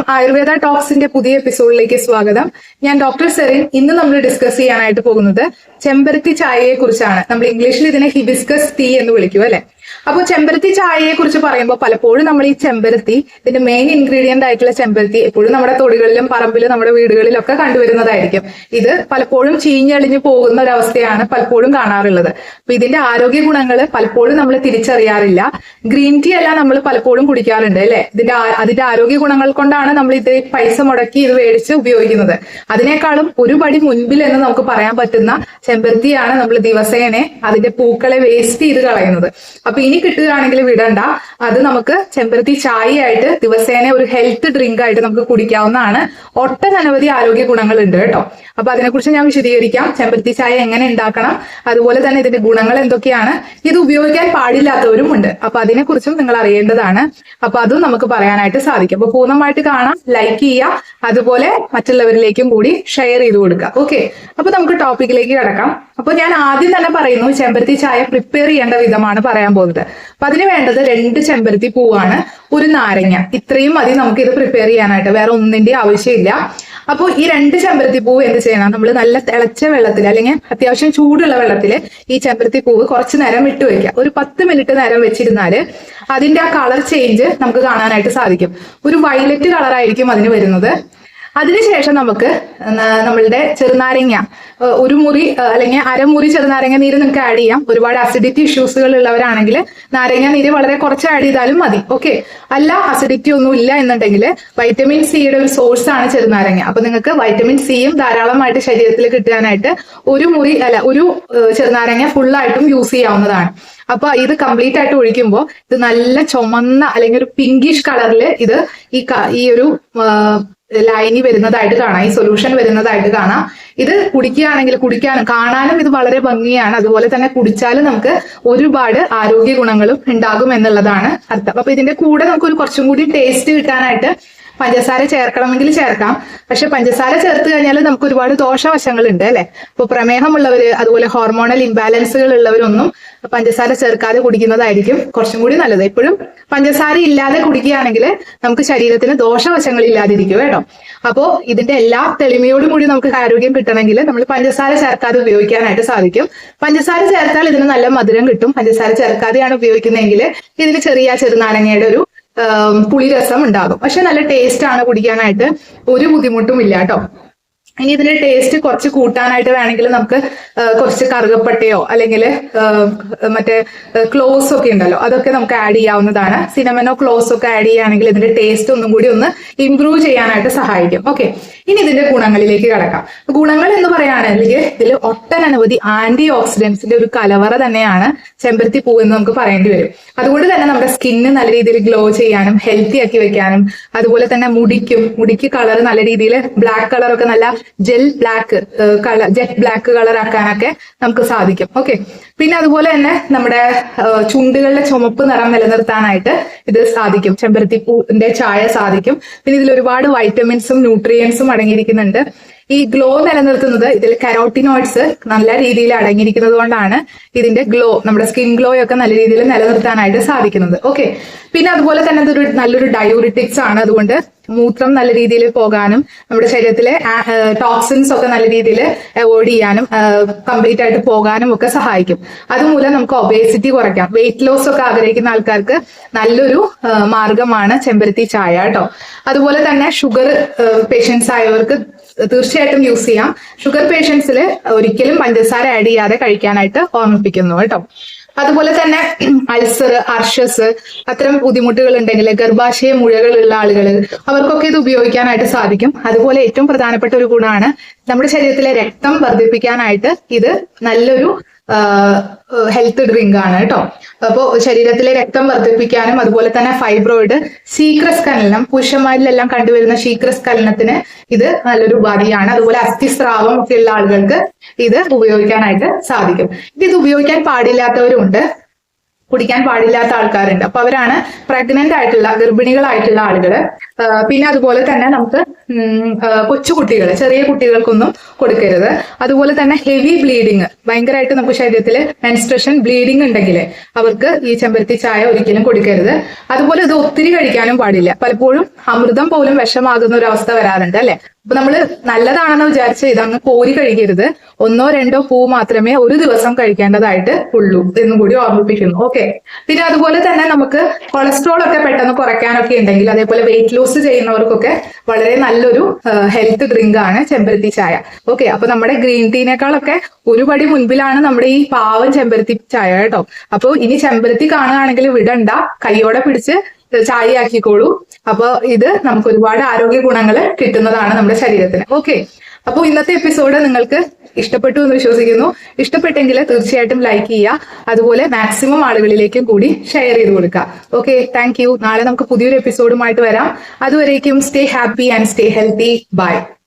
എല്ലാവർക്കും ആയുർവേദ ടോക്സിന്റെ പുതിയ എപ്പിസോഡിലേക്ക് സ്വാഗതം. ഞാൻ ഡോക്ടർ സെറിൻ. ഇന്ന് നമ്മൾ ഡിസ്കസ് ചെയ്യാനായിട്ട് പോകുന്നത് ചെമ്പരത്തി ചായയെ കുറിച്ചാണ് നമ്മൾ ഇംഗ്ലീഷിൽ ഇതിനെ ഹിബിസ്കസ് ടീ എന്ന് വിളിക്കും അല്ലെ അപ്പോൾ ചെമ്പരത്തി ചായയെ കുറിച്ച് പറയുമ്പോൾ പലപ്പോഴും നമ്മൾ ഈ ചെമ്പരത്തി ഇതിന്റെ മെയിൻ ഇൻഗ്രീഡിയന്റ് ആയിട്ടുള്ള ചെമ്പരത്തി എപ്പോഴും നമ്മുടെ തൊടികളിലും പറമ്പിലും നമ്മുടെ വീടുകളിലും ഒക്കെ കണ്ടുവരുന്നതായിരിക്കും. ഇത് പലപ്പോഴും ചീഞ്ഞളിഞ്ഞു പോകുന്ന ഒരവസ്ഥയാണ് പലപ്പോഴും കാണാറുള്ളത്. അപ്പൊ ഇതിന്റെ ആരോഗ്യ ഗുണങ്ങൾ പലപ്പോഴും നമ്മൾ തിരിച്ചറിയാറില്ല. ഗ്രീൻ ടീ അല്ല നമ്മൾ പലപ്പോഴും കുടിക്കാറുണ്ട് അല്ലെ? ഇതിന്റെ അതിന്റെ ആരോഗ്യ ഗുണങ്ങൾ കൊണ്ടാണ് നമ്മൾ ഇത് പൈസ മുടക്കി ഇത് മേടിച്ച് ഉപയോഗിക്കുന്നത്. അതിനേക്കാളും ഒരു പടി മുൻപിൽ എന്ന് നമുക്ക് പറയാൻ പറ്റുന്ന ചെമ്പരത്തിയാണ് നമ്മൾ ദിവസേനെ അതിന്റെ പൂക്കളെ വേസ്റ്റ് ചെയ്ത് കളയുന്നത്. അപ്പൊ ഇനി കിട്ടുകയാണെങ്കിൽ വിടണ്ട. അത് നമുക്ക് ചെമ്പരത്തി ചായ ആയിട്ട് ദിവസേന ഒരു ഹെൽത്ത് ഡ്രിങ്ക് ആയിട്ട് നമുക്ക് കുടിക്കാവുന്നതാണ്. ഒട്ടനവധി ആരോഗ്യ ഗുണങ്ങൾ ഉണ്ട് കേട്ടോ. അപ്പൊ അതിനെക്കുറിച്ച് ഞാൻ വിശദീകരിക്കാം. ചെമ്പരത്തി ചായ എങ്ങനെ ഉണ്ടാക്കണം? അതുപോലെ തന്നെ ഇതിന്റെ ഗുണങ്ങൾ എന്തൊക്കെയാണ്? ഇത് ഉപയോഗിക്കാൻ പാടില്ലാത്തവരും ഉണ്ട്. അപ്പൊ അതിനെക്കുറിച്ചും നിങ്ങൾ അറിയേണ്ടതാണ്. അപ്പൊ അതും നമുക്ക് പറയാനായിട്ട് സാധിക്കും. അപ്പൊ പൂർണമായിട്ട് കാണാം. ലൈക്ക് ചെയ്യുക. അതുപോലെ മറ്റുള്ളവരിലേക്കും കൂടി ഷെയർ ചെയ്ത് കൊടുക്കുക. ഓക്കെ അപ്പൊ നമുക്ക് ടോപ്പിക്കിലേക്ക് കിടക്കാം. അപ്പൊ ഞാൻ ആദ്യം തന്നെ പറയുന്നു ചെമ്പരത്തി ചായ പ്രിപ്പയർ ചെയ്യേണ്ട വിധമാണ് പറയാൻ പോകുന്നത്. അപ്പൊ അതിന് വേണ്ടത് രണ്ട് ചെമ്പരത്തി പൂവാണ് ഒരു നാരങ്ങ. ഇത്രയും മതി നമുക്ക് ഇത് പ്രിപ്പയർ ചെയ്യാനായിട്ട്. വേറെ ഒന്നിന്റെ ആവശ്യമില്ല. അപ്പോൾ ഈ രണ്ട് ചെമ്പരത്തി പൂവ് എന്ത് ചെയ്യണം? നമ്മൾ നല്ല തിളച്ച വെള്ളത്തിൽ അല്ലെങ്കിൽ അത്യാവശ്യം ചൂടുള്ള വെള്ളത്തിൽ ഈ ചെമ്പരത്തി പൂവ് കുറച്ച് നേരം ഇട്ട് വെക്കുക. ഒരു പത്ത് മിനിറ്റ് നേരം വെച്ചിരുന്നാൽ അതിന്റെ ആ കളർ ചേഞ്ച് നമുക്ക് കാണാനായിട്ട് സാധിക്കും. ഒരു വയലറ്റ് കളറായിരിക്കും അതിന് വരുന്നത്. അതിനുശേഷം നമുക്ക് നമ്മളുടെ ചെറുനാരങ്ങ ഒരു മുറി അല്ലെങ്കിൽ അരമുറി ചെറുനാരങ്ങ നീര് നിങ്ങൾക്ക് ആഡ് ചെയ്യാം. ഒരുപാട് അസിഡിറ്റി ഇഷ്യൂസുകൾ ഉള്ളവരാണെങ്കിൽ നാരങ്ങ നീര് വളരെ കുറച്ച് ആഡ് ചെയ്താലും മതി. ഓക്കെ അല്ല അസിഡിറ്റി ഒന്നും ഇല്ല എന്നുണ്ടെങ്കിൽ വൈറ്റമിൻ സിയുടെ ഒരു സോഴ്സ് ആണ് ചെറുനാരങ്ങ. അപ്പൊ നിങ്ങൾക്ക് വൈറ്റമിൻ സിയും ധാരാളമായിട്ട് ശരീരത്തിൽ കിട്ടാനായിട്ട് ഒരു മുറി അല്ല ഒരു ചെറുനാരങ്ങ ഫുള്ളായിട്ടും യൂസ് ചെയ്യാവുന്നതാണ്. അപ്പൊ ഇത് കംപ്ലീറ്റ് ആയിട്ട് ഒഴിക്കുമ്പോൾ ഇത് നല്ല ചുമന്ന അല്ലെങ്കിൽ ഒരു പിങ്കിഷ് കളറിൽ ഇത് ഈ ഈ ഒരു ലൈനി വരുന്നതായിട്ട് കാണാം ഈ സൊല്യൂഷൻ വരുന്നതായിട്ട് കാണാം. ഇത് കുടിക്കുകയാണെങ്കിൽ കുടിക്കാനും കാണാനും ഇത് വളരെ ഭംഗിയാണ്. അതുപോലെ തന്നെ കുടിച്ചാലും നമുക്ക് ഒരുപാട് ആരോഗ്യ ഗുണങ്ങളും ഉണ്ടാകും എന്നുള്ളതാണ് അർത്ഥം. അപ്പൊ ഇതിന്റെ കൂടെ നമുക്ക് ഒരു കുറച്ചും കൂടി ടേസ്റ്റ് കിട്ടാനായിട്ട് പഞ്ചസാര ചേർക്കണമെങ്കിൽ ചേർക്കാം. പക്ഷെ പഞ്ചസാര ചേർത്ത് കഴിഞ്ഞാൽ നമുക്ക് ഒരുപാട് ദോഷവശങ്ങളുണ്ട് അല്ലെ? അപ്പോൾ പ്രമേഹമുള്ളവര് അതുപോലെ ഹോർമോണൽ ഇംബാലൻസുകൾ ഉള്ളവരൊന്നും പഞ്ചസാര ചേർക്കാതെ കുടിക്കുന്നതായിരിക്കും കുറച്ചും കൂടി നല്ലത്. എപ്പോഴും പഞ്ചസാര ഇല്ലാതെ കുടിക്കുകയാണെങ്കിൽ നമുക്ക് ശരീരത്തിന് ദോഷവശങ്ങൾ ഇല്ലാതിരിക്കും കേട്ടോ. അപ്പോ ഇതിന്റെ എല്ലാ തെളിമയോടും കൂടി നമുക്ക് ആരോഗ്യം കിട്ടണമെങ്കിൽ നമ്മൾ പഞ്ചസാര ചേർക്കാതെ ഉപയോഗിക്കാനായിട്ട് സാധിക്കും. പഞ്ചസാര ചേർത്താൽ ഇതിന് നല്ല മധുരം കിട്ടും. പഞ്ചസാര ചേർക്കാതെയാണ് ഉപയോഗിക്കുന്നതെങ്കിൽ ഇതിൽ ചെറിയ ചെറുനാരങ്ങയുടെ ഒരു പുളിരസം ഉണ്ടാകും. പക്ഷെ നല്ല ടേസ്റ്റ് ആണ് കുടിക്കാനായിട്ട്. ഒരു ബുദ്ധിമുട്ടും ഇല്ല കേട്ടോ. ഇനി ഇതിന്റെ ടേസ്റ്റ് കുറച്ച് കൂട്ടാനായിട്ട് വേണമെങ്കിൽ നമുക്ക് കുറച്ച് കറുകപ്പട്ടയോ അല്ലെങ്കിൽ മറ്റേ ക്ലോസ് ഒക്കെ ഉണ്ടല്ലോ അതൊക്കെ നമുക്ക് ആഡ് ചെയ്യാവുന്നതാണ്. സിനമനോ ക്ലോസ് ഒക്കെ ആഡ് ചെയ്യുകയാണെങ്കിൽ ഇതിന്റെ ടേസ്റ്റ് ഒന്നും കൂടി ഒന്ന് ഇംപ്രൂവ് ചെയ്യാനായിട്ട് സഹായിക്കും. ഓക്കെ ഇനി ഇതിന്റെ ഗുണങ്ങളിലേക്ക് കടക്കാം. ഗുണങ്ങൾ എന്ന് പറയുകയാണെങ്കിൽ ഇതിൽ ഒട്ടനവധി ആന്റി ഓക്സിഡൻസിന്റെ ഒരു കലവറ തന്നെയാണ് ചെമ്പരത്തി പൂ എന്ന് നമുക്ക് പറയേണ്ടി വരും. അതുകൊണ്ട് തന്നെ നമ്മുടെ സ്കിന്ന് നല്ല രീതിയിൽ ഗ്ലോ ചെയ്യാനും ഹെൽത്തി ആക്കി വെക്കാനും അതുപോലെ തന്നെ മുടിക്കും മുടിക്ക് കളർ നല്ല രീതിയിൽ ബ്ലാക്ക് കളറൊക്കെ നല്ല gel black colour jet black colour ആക്കാനൊക്കെ നമുക്ക് സാധിക്കും. ഓക്കെ പിന്നെ അതുപോലെ തന്നെ നമ്മുടെ ചുണ്ടുകളുടെ ചുമപ്പ് നിറം നിലനിർത്താനായിട്ട് ഇത് സാധിക്കും. ചെമ്പരത്തി പൂവിന്റെ ചായ സാധിക്കും. പിന്നെ ഇതിൽ ഒരുപാട് വൈറ്റമിൻസും ന്യൂട്രിയൻസും അടങ്ങിയിരിക്കുന്നുണ്ട്. ഈ ഗ്ലോ നിലനിർത്തുന്നത് ഇതിൽ കരോട്ടിനോയിഡ്സ് നല്ല രീതിയിൽ അടങ്ങിയിരിക്കുന്നത് കൊണ്ടാണ് ഇതിന്റെ ഗ്ലോ നമ്മുടെ സ്കിൻ ഗ്ലോ ഒക്കെ നല്ല രീതിയിൽ നിലനിർത്താനായിട്ട് സാധിക്കുന്നത്. ഓക്കെ പിന്നെ അതുപോലെ തന്നെ ഇതൊരു നല്ലൊരു ഡയൂറിറ്റിക്സ് ആണ്. അതുകൊണ്ട് മൂത്രം നല്ല രീതിയിൽ പോകാനും നമ്മുടെ ശരീരത്തിലെ ടോക്സിൻസ് ഒക്കെ നല്ല രീതിയിൽ അവോയ്ഡ് ചെയ്യാനും കംപ്ലീറ്റ് ആയിട്ട് പോകാനും ഒക്കെ സഹായിക്കും. അതുമൂലം നമുക്ക് ഒബേസിറ്റി കുറയ്ക്കാം. വെയിറ്റ് ലോസ് ഒക്കെ ആഗ്രഹിക്കുന്ന ആൾക്കാർക്ക് നല്ലൊരു മാർഗമാണ് ചെമ്പരത്തി ചായ കേട്ടോ. അതുപോലെ തന്നെ ഷുഗർ പേഷ്യൻസ് ആയവർക്ക് തീർച്ചയായിട്ടും യൂസ് ചെയ്യാം. ഷുഗർ പേഷ്യൻസിൽ ഒരിക്കലും പഞ്ചസാര ആഡ് ചെയ്യാതെ കഴിക്കാനായിട്ട് ഓർമ്മിപ്പിക്കുന്നു കേട്ടോ. അതുപോലെ തന്നെ അൾസർ അർഷസ് അത്തരം ബുദ്ധിമുട്ടുകൾ ഉണ്ടെങ്കിൽ ഗർഭാശയ മുഴകളുള്ള ആളുകൾ അവർക്കൊക്കെ ഇത് ഉപയോഗിക്കാനായിട്ട് സാധിക്കും. അതുപോലെ ഏറ്റവും പ്രധാനപ്പെട്ട ഒരു ഗുണമാണ് നമ്മുടെ ശരീരത്തിലെ രക്തം വർദ്ധിപ്പിക്കാനായിട്ട് ഇത് നല്ലൊരു ഹെൽത്ത് ഡ്രിങ്ക് ആണ് കേട്ടോ. അപ്പോൾ ശരീരത്തിലെ രക്തം വർദ്ധിപ്പിക്കാനും അതുപോലെ തന്നെ ഫൈബ്രോയിഡ് ശീഘ്രസ്ഖലനം പുരുഷന്മാരിലെല്ലാം കണ്ടുവരുന്ന ശീഘ്രസ്ഖലനത്തിന് ഇത് നല്ലൊരു ഉപാധിയാണ്. അതുപോലെ അസ്ഥിസ്രാവം ഒക്കെ ഉള്ള ആളുകൾക്ക് ഇത് ഉപയോഗിക്കാനായിട്ട് സാധിക്കും. ഇത് ഉപയോഗിക്കാൻ പാടില്ലാത്തവരുണ്ട്. കുടിക്കാൻ പാടില്ലാത്ത ആൾക്കാരുണ്ട്. അപ്പൊ അവരാണ് പ്രഗ്നന്റ് ആയിട്ടുള്ള ഗർഭിണികളായിട്ടുള്ള ആളുകൾ പിന്നെ അതുപോലെ തന്നെ നമുക്ക് കൊച്ചുകുട്ടികൾ ചെറിയ കുട്ടികൾക്കൊന്നും കൊടുക്കരുത്. അതുപോലെ തന്നെ ഹെവി ബ്ലീഡിങ് ഭയങ്കരമായിട്ട് നമുക്ക് ശരീരത്തിൽ മെൻസ്ട്രേഷൻ ബ്ലീഡിങ് ഉണ്ടെങ്കിൽ അവർക്ക് ഈ ചെമ്പരത്തി ചായ ഒരിക്കലും കൊടുക്കരുത്. അതുപോലെ ഇത് ഒത്തിരി കഴിക്കാനും പാടില്ല. പലപ്പോഴും അമൃതം പോലും വിഷമാകുന്ന ഒരു അവസ്ഥ വരാറുണ്ട് അല്ലെ? അപ്പൊ നമ്മൾ നല്ലതാണെന്ന് വിചാരിച്ച് ഇതങ്ങ് കോരി കഴിക്കരുത്. ഒന്നോ രണ്ടോ പൂ മാത്രമേ ഒരു ദിവസം കഴിക്കേണ്ടതായിട്ട് ഉള്ളൂ എന്നും കൂടി ഓർമ്മിപ്പിക്കുന്നു. ഓക്കെ പിന്നെ അതുപോലെ തന്നെ നമുക്ക് കൊളസ്ട്രോൾ ഒക്കെ പെട്ടെന്ന് കുറയ്ക്കാനൊക്കെ ഉണ്ടെങ്കിൽ അതേപോലെ വെയിറ്റ് ലോസ് ചെയ്യുന്നവർക്കൊക്കെ വളരെ നല്ലൊരു ഹെൽത്ത് ഡ്രിങ്ക് ആണ് ചെമ്പരത്തി ചായ. ഓക്കെ അപ്പൊ നമ്മുടെ ഗ്രീൻ ടീനേക്കാളൊക്കെ ഒരു പടി മുൻപിലാണ് നമ്മുടെ ഈ പാവം ചെമ്പരത്തി ചായ കേട്ടോ. അപ്പൊ ഇനി ചെമ്പരത്തി കാണുകയാണെങ്കിൽ വിടണ്ട. കൈയോടെ പിടിച്ച് ചായയാക്കിക്കോളൂ. അപ്പൊ ഇത് നമുക്ക് ഒരുപാട് ആരോഗ്യ ഗുണങ്ങൾ കിട്ടുന്നതാണ് നമ്മുടെ ശരീരത്തിന്. ഓക്കെ അപ്പോൾ ഇന്നത്തെ എപ്പിസോഡ് നിങ്ങൾക്ക് ഇഷ്ടപ്പെട്ടു എന്ന് വിശ്വസിക്കുന്നു. ഇഷ്ടപ്പെട്ടെങ്കിൽ തീർച്ചയായിട്ടും ലൈക്ക് ചെയ്യുക. അതുപോലെ മാക്സിമം ആളുകളിലേക്കും കൂടി ഷെയർ ചെയ്ത് കൊടുക്കുക. ഓക്കെ താങ്ക് നാളെ നമുക്ക് പുതിയൊരു എപ്പിസോഡുമായിട്ട് വരാം. അതുവരേക്കും stay happy and stay healthy bye